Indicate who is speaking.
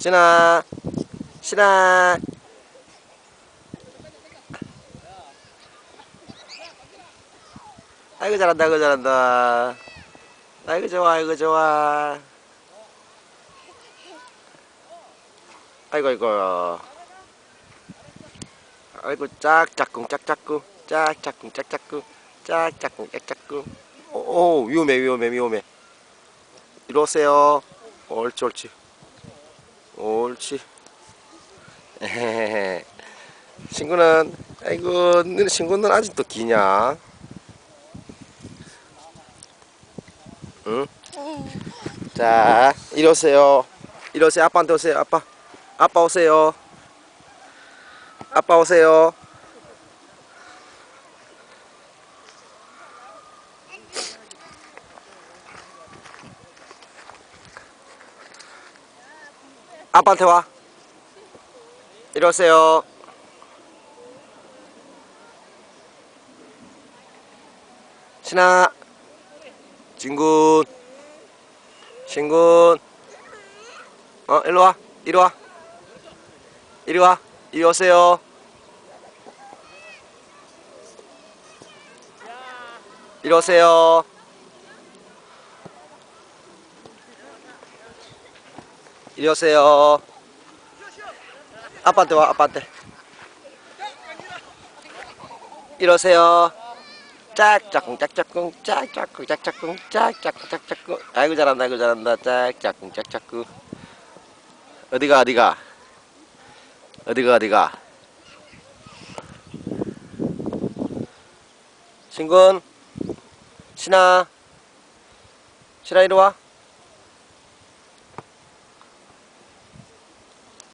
Speaker 1: 신아. 신아. 아이고 잘한다 아이고 잘한다. 아이고 좋아 아이고 좋아. 아이고 아이고. 아이고 짝짝꿍 짝짝꿍. 짝짝꿍 짝짝꿍. 짝짝꿍 짝짝꿍. 오, 오 위험해 위험해 위험해. 이리 오세요. 옳지 옳지 옳지. 친구는 아이고 너네 친구는 아직도 기냐? 응? 자 이리 오세요. 이리 오세요. 아빠한테 오세요. 아빠. 아빠 오세요. 아빠 오세요 아빠한테 와. 이리 오세요. 신아. 진군 신군 어 일로 와. 이리 와. 이리 와. 이리 오세요. 이리 오세요 이리 오세요. 아빠한테 와 아빠한테. 이리 오세요. 짝짝꿍 짝짝꿍 짝짝꿍 짝짝꿍 짝짝꿍 짝짝꿍. 아이고 잘한다 아이고 잘한다. 짝짝꿍 짝짝꿍. 어디가 어디가? 어디가 어디가? 신군 신아 신아 이리 와